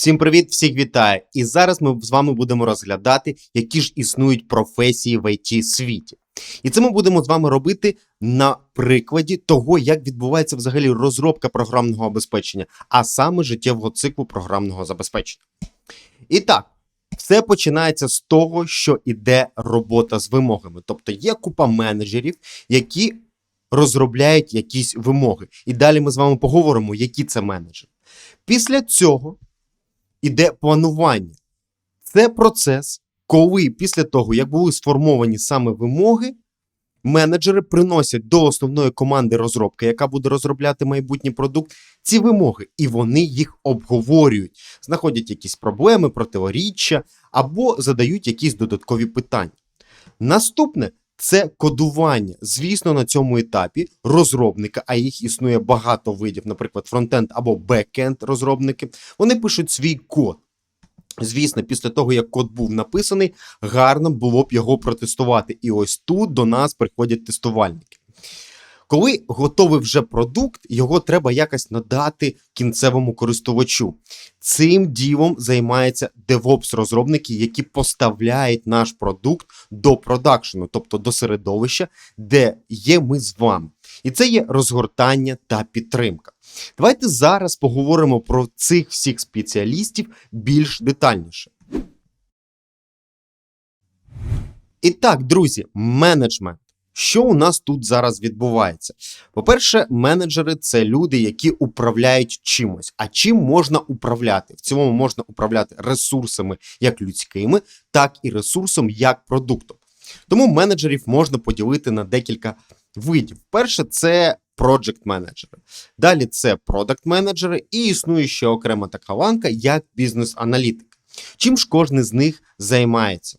Всім привіт, всіх вітаю! І зараз ми з вами будемо розглядати, які ж існують професії в it світі. І це ми будемо з вами робити на прикладі того, як відбувається взагалі розробка програмного забезпечення, а саме життєвого циклу програмного забезпечення. І так, все починається з того, що іде робота з вимогами. Тобто є купа менеджерів, які розробляють якісь вимоги. І далі ми з вами поговоримо, які це менеджери. Після цього іде планування. Це процес, коли після того, як були сформовані саме вимоги, менеджери приносять до основної команди розробки, яка буде розробляти майбутній продукт, ці вимоги, і вони їх обговорюють, знаходять якісь проблеми, противоріччя або задають якісь додаткові питання. Наступне це кодування. Звісно, на цьому етапі розробника, а їх існує багато видів, наприклад, фронтенд або бекенд розробники, вони пишуть свій код. Звісно, після того, як код був написаний, гарно було б його протестувати. І ось тут до нас приходять тестувальники. Коли готовий вже продукт, його треба якось надати кінцевому користувачу. Цим ділом займаються DevOps-розробники, які поставляють наш продукт до продакшену, тобто до середовища, де є ми з вами. І це є розгортання та підтримка. Давайте зараз поговоримо про цих всіх спеціалістів більш детальніше. І так, друзі, менеджмент. Що у нас тут зараз відбувається? По-перше, менеджери це люди, які управляють чимось. А чим можна управляти? В цілому можна управляти ресурсами як людськими, так і ресурсом як продуктом. Тому менеджерів можна поділити на декілька видів. Перше, це project менеджери Далі це продакт менеджери і існує ще окрема така ланка, як бізнес-аналітик. Чим ж кожен з них займається?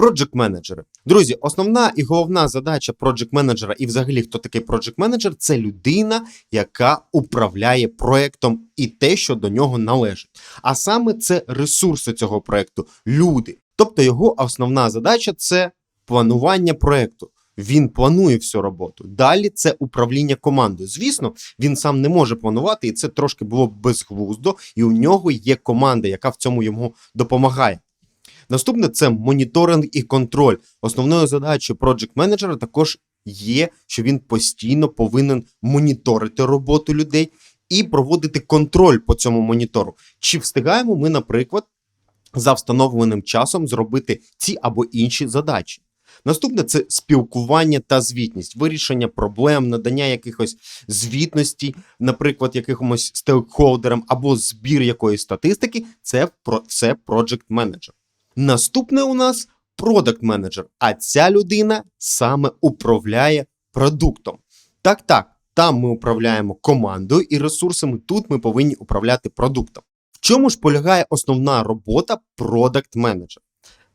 Project менеджери Друзі, основна і головна задача project менеджера і взагалі хто такий project менеджер це людина, яка управляє проектом і те, що до нього належить. А саме це ресурси цього проекту, люди. Тобто його основна задача це планування проекту. Він планує всю роботу. Далі це управління командою. Звісно, він сам не може планувати, і це трошки було безглуздо, і у нього є команда, яка в цьому йому допомагає. Наступне це моніторинг і контроль. Основною задачею project менеджера також є, що він постійно повинен моніторити роботу людей і проводити контроль по цьому монітору. Чи встигаємо ми, наприклад, за встановленим часом зробити ці або інші задачі? Наступне це спілкування та звітність, вирішення проблем, надання якихось звітності, наприклад, якимось стейкхолдерам або збір якоїсь статистики. Це все project менеджер. Наступне у нас продакт менеджер, а ця людина саме управляє продуктом. Так, так, там ми управляємо командою і ресурсами. Тут ми повинні управляти продуктом. В чому ж полягає основна робота продакт менеджера?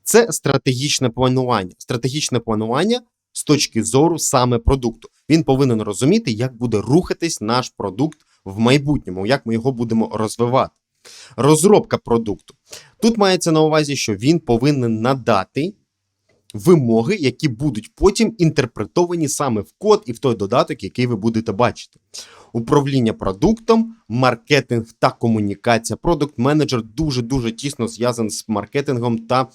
Це стратегічне планування. Стратегічне планування з точки зору саме продукту. Він повинен розуміти, як буде рухатись наш продукт в майбутньому, як ми його будемо розвивати. Розробка продукту. Тут мається на увазі, що він повинен надати вимоги, які будуть потім інтерпретовані саме в код і в той додаток, який ви будете бачити. Управління продуктом, маркетинг та комунікація. Продукт менеджер дуже-дуже тісно зв'язаний з маркетингом та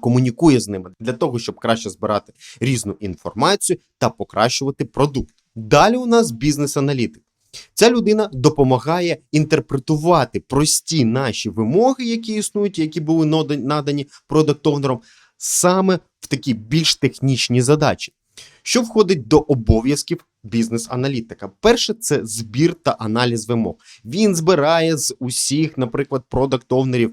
комунікує з ними для того, щоб краще збирати різну інформацію та покращувати продукт. Далі у нас бізнес-аналітик. Ця людина допомагає інтерпретувати прості наші вимоги, які існують, які були надані продуктовнером, саме в такі більш технічні задачі. Що входить до обов'язків бізнес-аналітика? Перше, це збір та аналіз вимог. Він збирає з усіх, наприклад, продуктовнерів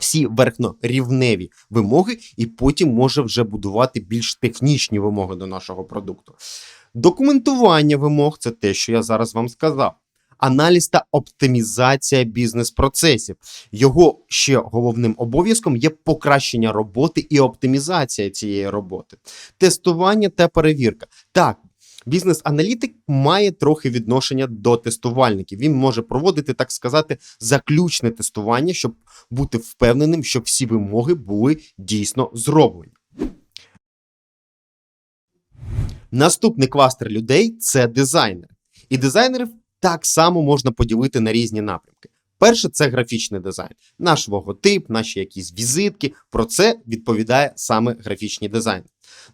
всі верхнорівневі вимоги, і потім може вже будувати більш технічні вимоги до нашого продукту. Документування вимог це те, що я зараз вам сказав. Аналіз та оптимізація бізнес-процесів. Його ще головним обов'язком є покращення роботи і оптимізація цієї роботи, тестування та перевірка. Так, Бізнес-аналітик має трохи відношення до тестувальників. Він може проводити, так сказати, заключне тестування, щоб бути впевненим, що всі вимоги були дійсно зроблені. Наступний кластер людей це дизайнери. І дизайнерів так само можна поділити на різні напрямки. Перше, це графічний дизайн. Наш логотип, наші якісь візитки. Про це відповідає саме графічний дизайн.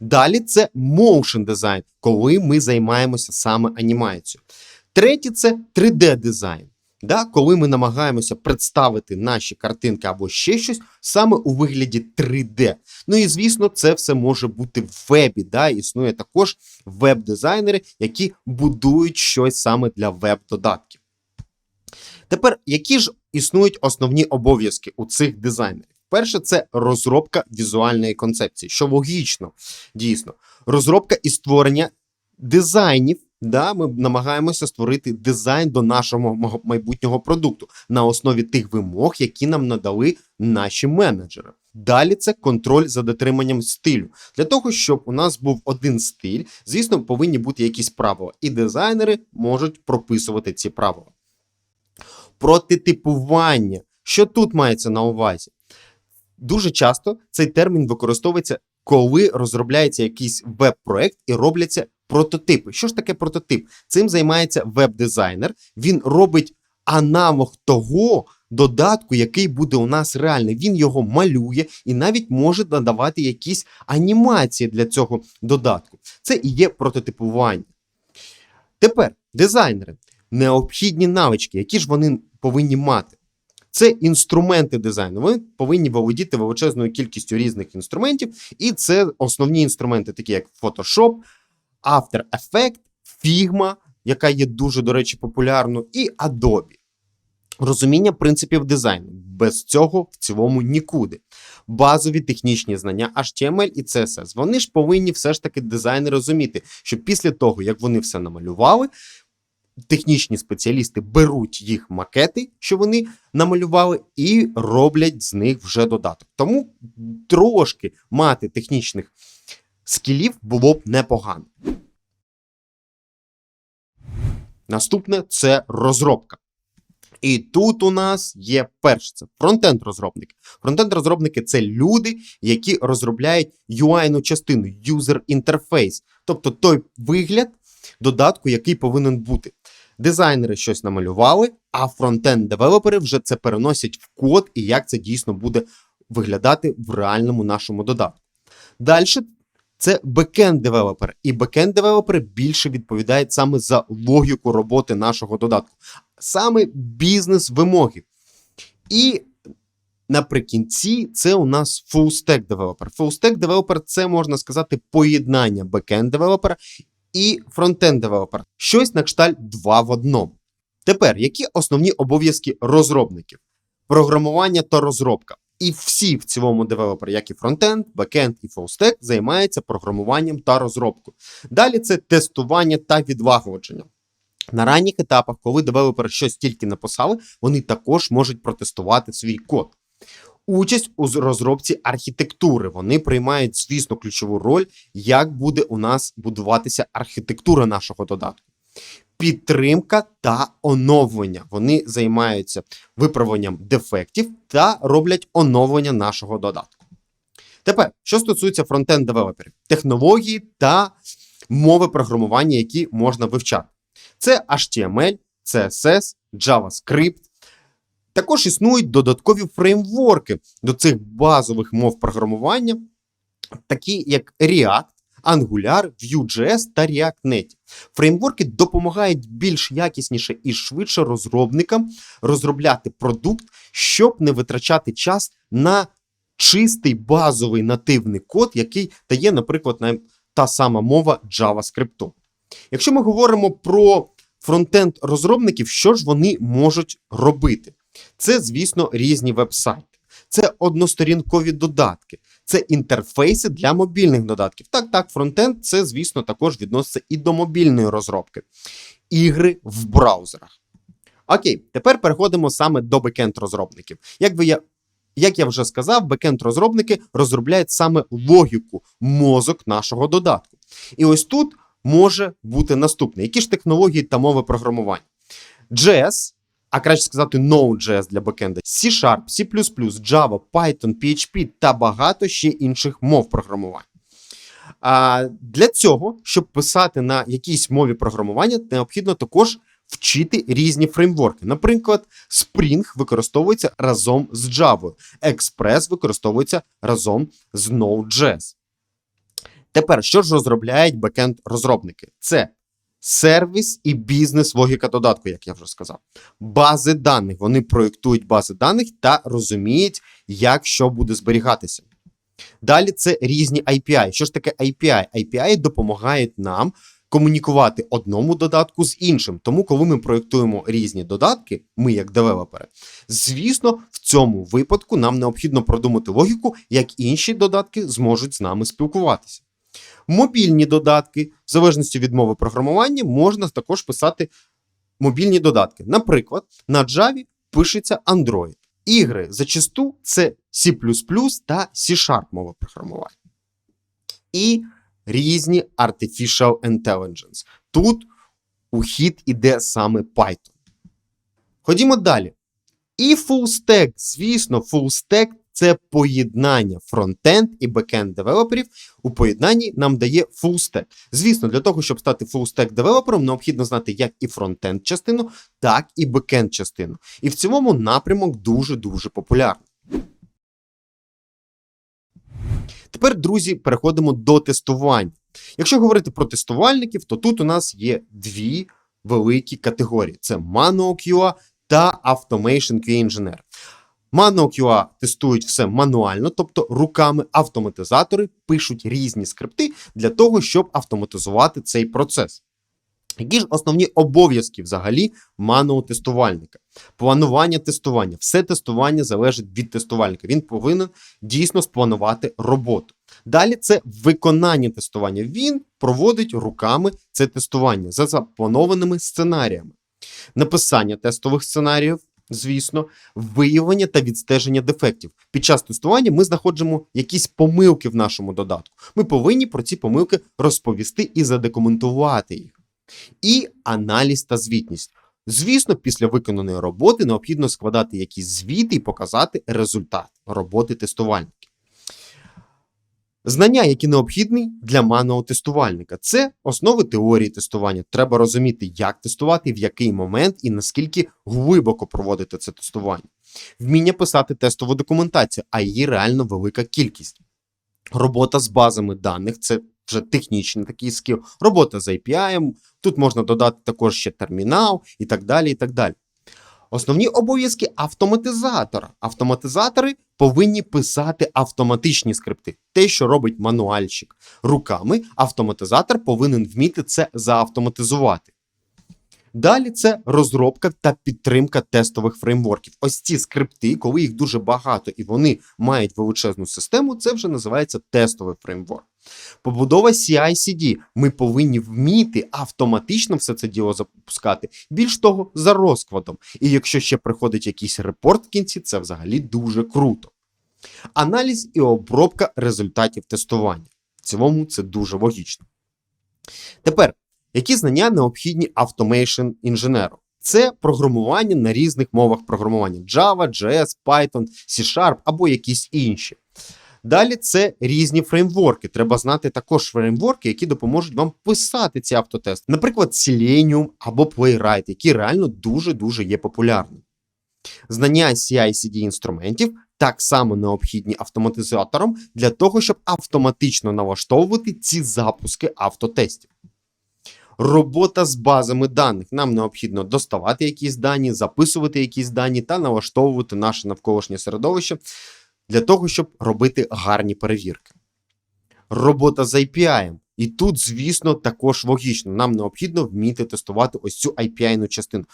Далі це motion дизайн, коли ми займаємося саме анімацією. Третє це 3D-дизайн. Да, коли ми намагаємося представити наші картинки або ще щось саме у вигляді 3D. Ну і звісно, це все може бути в вебі. Да? Існує також веб-дизайнери, які будують щось саме для веб-додатків. Тепер, які ж існують основні обов'язки у цих дизайнерів? Перше, це розробка візуальної концепції, що логічно, дійсно, розробка і створення дизайнів. Да, Ми намагаємося створити дизайн до нашого майбутнього продукту на основі тих вимог, які нам надали наші менеджери. Далі це контроль за дотриманням стилю. Для того, щоб у нас був один стиль, звісно, повинні бути якісь правила, і дизайнери можуть прописувати ці правила. Прототипування. Що тут мається на увазі? Дуже часто цей термін використовується, коли розробляється якийсь веб-проект і робляться прототипи. Що ж таке прототип? Цим займається веб-дизайнер. Він робить аналог того додатку, який буде у нас реальний. Він його малює і навіть може надавати якісь анімації для цього додатку. Це і є прототипування. Тепер дизайнери, необхідні навички, які ж вони повинні мати. Це інструменти дизайну. Вони повинні володіти величезною кількістю різних інструментів, і це основні інструменти, такі як Photoshop, After Effects, Figma, яка є дуже, до речі, популярною, і Adobe. Розуміння принципів дизайну. Без цього в цілому нікуди. Базові технічні знання HTML і CSS. Вони ж повинні все ж таки дизайнери розуміти, що після того, як вони все намалювали, технічні спеціалісти беруть їх макети, що вони намалювали, і роблять з них вже додаток. Тому трошки мати технічних скілів було б непогано. Наступне це розробка. І тут у нас є перше це фронтенд-розробники. Фронтенд-розробники це люди, які розробляють UI-ну частину, user interface, тобто той вигляд додатку, який повинен бути. Дизайнери щось намалювали, а фронтенд-девелопери вже це переносять в код і як це дійсно буде виглядати в реальному нашому додатку. Далі це бекенд-девелопер, і бекенд-девелопери більше відповідають саме за логіку роботи нашого додатку, саме бізнес-вимоги. І наприкінці це у нас full-stack девелопер. Full-stack девелопер це можна сказати поєднання бекенд-девелопера і фронтенд-девелопер. Щось на кшталт 2 в одному. Тепер, які основні обов'язки розробників? Програмування та розробка. І всі в цілому девелопери, як і фронтенд, бекенд і фулстек, займаються програмуванням та розробкою. Далі це тестування та відлагодження. На ранніх етапах, коли девелопери щось тільки написали, вони також можуть протестувати свій код. Участь у розробці архітектури. Вони приймають, звісно, ключову роль, як буде у нас будуватися архітектура нашого додатку. Підтримка та оновлення. Вони займаються виправленням дефектів та роблять оновлення нашого додатку. Тепер, що стосується фронтенд-девелоперів, технології та мови програмування, які можна вивчати. Це HTML, CSS, JavaScript. Також існують додаткові фреймворки до цих базових мов програмування, такі як React, Angular, Vue.js та React.net. Фреймворки допомагають більш якісніше і швидше розробникам розробляти продукт, щоб не витрачати час на чистий базовий нативний код, який дає, наприклад, та сама мова JavaScript. Якщо ми говоримо про фронтенд розробників, що ж вони можуть робити? Це, звісно, різні веб-сайти. Це односторінкові додатки, це інтерфейси для мобільних додатків. Так, так, фронтенд це, звісно, також відноситься і до мобільної розробки. Ігри в браузерах. Окей, тепер переходимо саме до бекенд-розробників. Як ви я. Як я вже сказав, бекенд-розробники розробляють саме логіку, мозок нашого додатку. І ось тут може бути наступне: які ж технології та мови програмування? JS а краще сказати Node.js для бекенда, C-Sharp, C++, Java, Python, PHP та багато ще інших мов програмування. А Для цього, щоб писати на якійсь мові програмування, необхідно також вчити різні фреймворки. Наприклад, Spring використовується разом з Java, Express використовується разом з Node.js. Тепер, що ж розробляють бекенд розробники? Це сервіс і бізнес-логіка додатку, як я вже сказав. Бази даних. Вони проєктують бази даних та розуміють, як що буде зберігатися. Далі це різні API. Що ж таке API? API допомагають нам комунікувати одному додатку з іншим. Тому, коли ми проєктуємо різні додатки, ми як девелопери, звісно, в цьому випадку нам необхідно продумати логіку, як інші додатки зможуть з нами спілкуватися. Мобільні додатки, в залежності від мови програмування, можна також писати мобільні додатки. Наприклад, на Java пишеться Android. Ігри зачасту це C та C-Sharp мова програмування. І різні Artificial Intelligence. Тут у хід іде саме Python. Ходімо далі. І stack, звісно, stack це поєднання фронтенд і бекенд девелоперів. У поєднанні нам дає stack. Звісно, для того, щоб стати stack девелопером, необхідно знати як і фронтенд частину, так і бекенд частину. І в цілому напрямок дуже-дуже популярний. Тепер, друзі, переходимо до тестування. Якщо говорити про тестувальників, то тут у нас є дві великі категорії: це Manual QA та Automation QA Engineer. Manual QA тестують все мануально, тобто руками автоматизатори пишуть різні скрипти для того, щоб автоматизувати цей процес. Які ж основні обов'язки взагалі manual тестувальника? Планування тестування. Все тестування залежить від тестувальника. Він повинен дійсно спланувати роботу. Далі це виконання тестування. Він проводить руками це тестування за запланованими сценаріями. Написання тестових сценаріїв, звісно, виявлення та відстеження дефектів. Під час тестування ми знаходимо якісь помилки в нашому додатку. Ми повинні про ці помилки розповісти і задокументувати їх. І аналіз та звітність. Звісно, після виконаної роботи необхідно складати якісь звіти і показати результат роботи тестувальників. Знання, які необхідні для манного тестувальника, це основи теорії тестування. Треба розуміти, як тестувати, в який момент і наскільки глибоко проводити це тестування. Вміння писати тестову документацію, а її реально велика кількість. Робота з базами даних це вже технічний такий скіл, робота з API, тут можна додати також ще термінал і так далі. і так далі. Основні обов'язки автоматизатора. Автоматизатори повинні писати автоматичні скрипти. Те, що робить мануальщик руками, автоматизатор повинен вміти це заавтоматизувати. Далі це розробка та підтримка тестових фреймворків. Ось ці скрипти, коли їх дуже багато і вони мають величезну систему, це вже називається тестовий фреймворк. Побудова CI-CD. Ми повинні вміти автоматично все це діло запускати. Більш того, за розкладом. І якщо ще приходить якийсь репорт в кінці, це взагалі дуже круто. Аналіз і обробка результатів тестування. В цілому це дуже логічно. Тепер, які знання необхідні автомейшн інженеру? Це програмування на різних мовах програмування: Java, JS, Python, C-Sharp або якісь інші. Далі це різні фреймворки. Треба знати також фреймворки, які допоможуть вам писати ці автотести. Наприклад, Selenium або Playwright, які реально дуже-дуже є популярними. Знання CI-CD інструментів так само необхідні автоматизаторам для того, щоб автоматично налаштовувати ці запуски автотестів. Робота з базами даних. Нам необхідно доставати якісь дані, записувати якісь дані та налаштовувати наше навколишнє середовище для того, щоб робити гарні перевірки. Робота з API. І тут, звісно, також логічно. Нам необхідно вміти тестувати ось цю API-ну частину.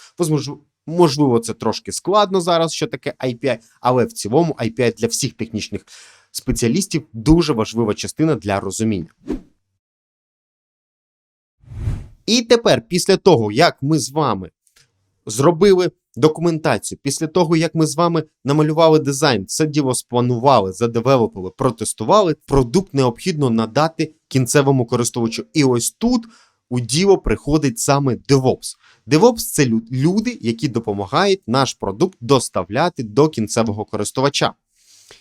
Можливо, це трошки складно зараз, що таке API, але в цілому API для всіх технічних спеціалістів дуже важлива частина для розуміння. І тепер, після того, як ми з вами зробили документацію, після того, як ми з вами намалювали дизайн, все діло спланували, задевелопили, протестували, продукт необхідно надати кінцевому користувачу. І ось тут у діло приходить саме DevOps. DevOps – це люди, які допомагають наш продукт доставляти до кінцевого користувача.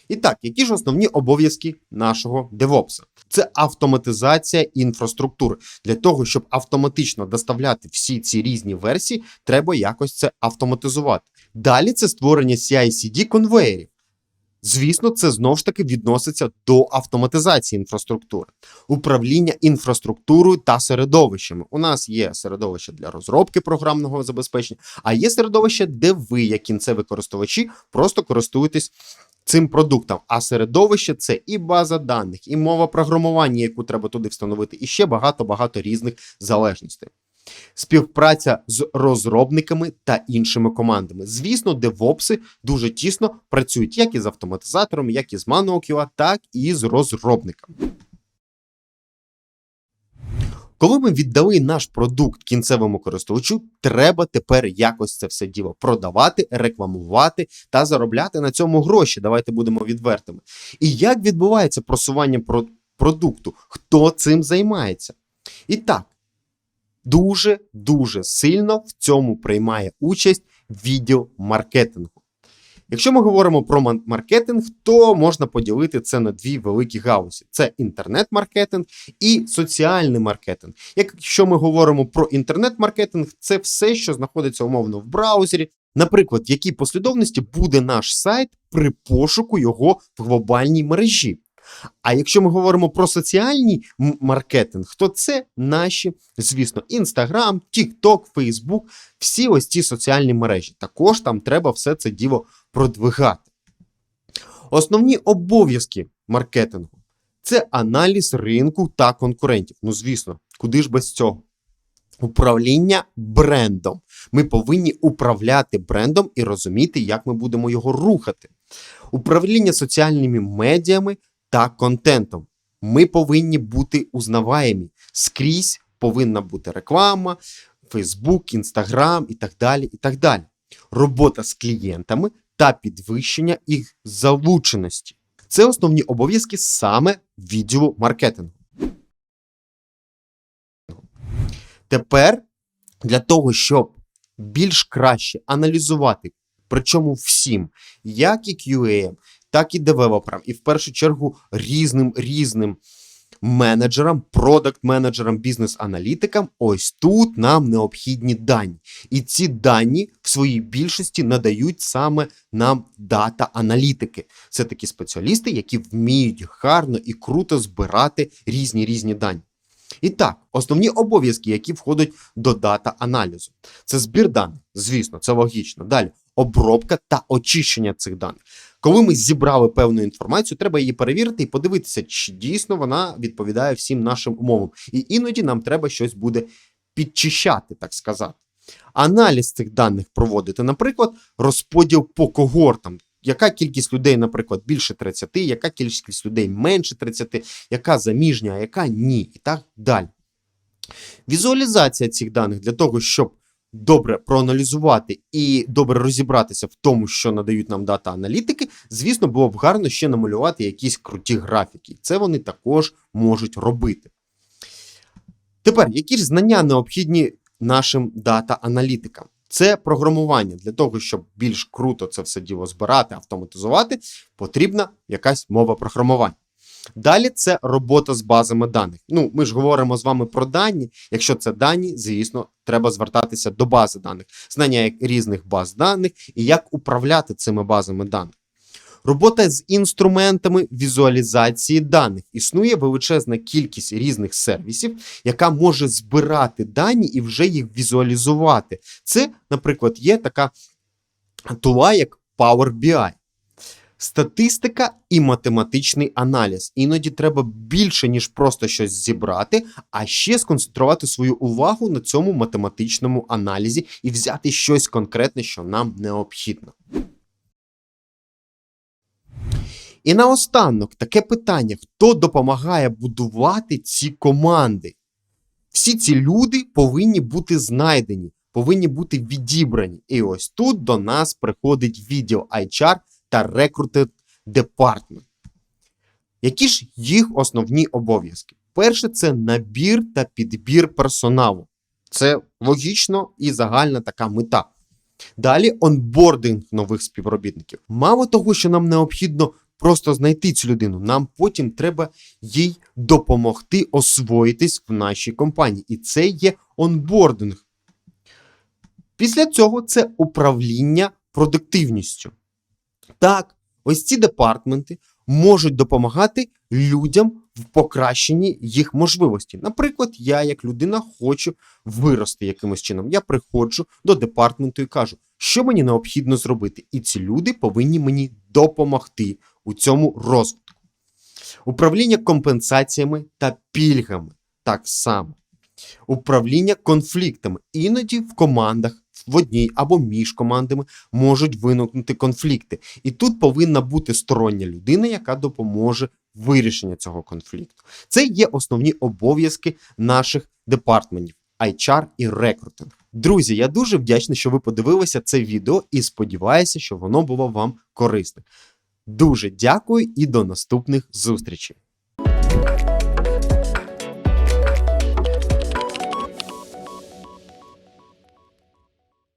І так, які ж основні обов'язки нашого DevOps? Це автоматизація інфраструктури. Для того, щоб автоматично доставляти всі ці різні версії, треба якось це автоматизувати. Далі це створення CI-CD конвеєрів. Звісно, це знову ж таки відноситься до автоматизації інфраструктури, управління інфраструктурою та середовищами. У нас є середовище для розробки програмного забезпечення, а є середовище, де ви, як кінцеві користувачі, просто користуєтесь цим продуктом. А середовище це і база даних, і мова програмування, яку треба туди встановити, і ще багато-багато різних залежностей. Співпраця з розробниками та іншими командами. Звісно, девопси дуже тісно працюють як із автоматизаторами, як і з ManualQA, так і з розробниками. Коли ми віддали наш продукт кінцевому користувачу, треба тепер якось це все діло продавати, рекламувати та заробляти на цьому гроші. Давайте будемо відвертими. І як відбувається просування про продукту? Хто цим займається? І так, дуже дуже сильно в цьому приймає участь відділ маркетингу. Якщо ми говоримо про маркетинг, то можна поділити це на дві великі гаузі: це інтернет-маркетинг і соціальний маркетинг. Якщо ми говоримо про інтернет-маркетинг, це все, що знаходиться умовно в браузері. Наприклад, в якій послідовності буде наш сайт при пошуку його в глобальній мережі. А якщо ми говоримо про соціальний маркетинг, то це наші, звісно, Instagram, TikTok, Facebook, всі ось ці соціальні мережі. Також там треба все це діло продвигати. Основні обов'язки маркетингу це аналіз ринку та конкурентів. Ну, звісно, куди ж без цього? Управління брендом. Ми повинні управляти брендом і розуміти, як ми будемо його рухати. Управління соціальними медіями та контентом. Ми повинні бути узнаваємі. Скрізь повинна бути реклама, Facebook, Instagram і так далі. і так далі. Робота з клієнтами та підвищення їх залученості. Це основні обов'язки саме відділу маркетингу. Тепер для того, щоб більш краще аналізувати, причому всім, як і QA, так і девелоперам, і в першу чергу різним різним менеджерам, продакт-менеджерам, бізнес-аналітикам, ось тут нам необхідні дані. І ці дані в своїй більшості надають саме нам дата-аналітики. Це такі спеціалісти, які вміють гарно і круто збирати різні різні дані. І так, основні обов'язки, які входять до дата-аналізу. Це збір даних, звісно, це логічно. Далі обробка та очищення цих даних. Коли ми зібрали певну інформацію, треба її перевірити і подивитися, чи дійсно вона відповідає всім нашим умовам. І іноді нам треба щось буде підчищати, так сказати. Аналіз цих даних проводити, наприклад, розподіл по когортам. Яка кількість людей, наприклад, більше 30, яка кількість людей менше 30, яка заміжня, а яка ні, і так далі. Візуалізація цих даних для того, щоб добре проаналізувати і добре розібратися в тому, що надають нам дата-аналітики, звісно, було б гарно ще намалювати якісь круті графіки. Це вони також можуть робити. Тепер, які ж знання необхідні нашим дата-аналітикам? Це програмування для того, щоб більш круто це все діло збирати, автоматизувати, потрібна якась мова програмування. Далі це робота з базами даних. Ну, ми ж говоримо з вами про дані. Якщо це дані, звісно, треба звертатися до бази даних, знання різних баз даних і як управляти цими базами даних. Робота з інструментами візуалізації даних. Існує величезна кількість різних сервісів, яка може збирати дані і вже їх візуалізувати. Це, наприклад, є така тула, як Power BI. Статистика і математичний аналіз. Іноді треба більше, ніж просто щось зібрати, а ще сконцентрувати свою увагу на цьому математичному аналізі і взяти щось конкретне, що нам необхідно. І наостанок таке питання: хто допомагає будувати ці команди? Всі ці люди повинні бути знайдені, повинні бути відібрані. І ось тут до нас приходить відділ HR та Recruited Department. Які ж їх основні обов'язки? Перше, це набір та підбір персоналу. Це логічно і загальна така мета. Далі онбординг нових співробітників. Мало того, що нам необхідно просто знайти цю людину. Нам потім треба їй допомогти освоїтись в нашій компанії. І це є онбординг. Після цього це управління продуктивністю. Так, ось ці департменти можуть допомагати людям в покращенні їх можливостей. Наприклад, я, як людина, хочу вирости якимось чином. Я приходжу до департменту і кажу, що мені необхідно зробити. І ці люди повинні мені допомогти у цьому розвитку. Управління компенсаціями та пільгами так само. Управління конфліктами. Іноді в командах, в одній або між командами можуть виникнути конфлікти. І тут повинна бути стороння людина, яка допоможе вирішенню цього конфлікту. Це є основні обов'язки наших департментів. HR і рекрутинг. Друзі, я дуже вдячний, що ви подивилися це відео і сподіваюся, що воно було вам корисне. Дуже дякую і до наступних зустрічей!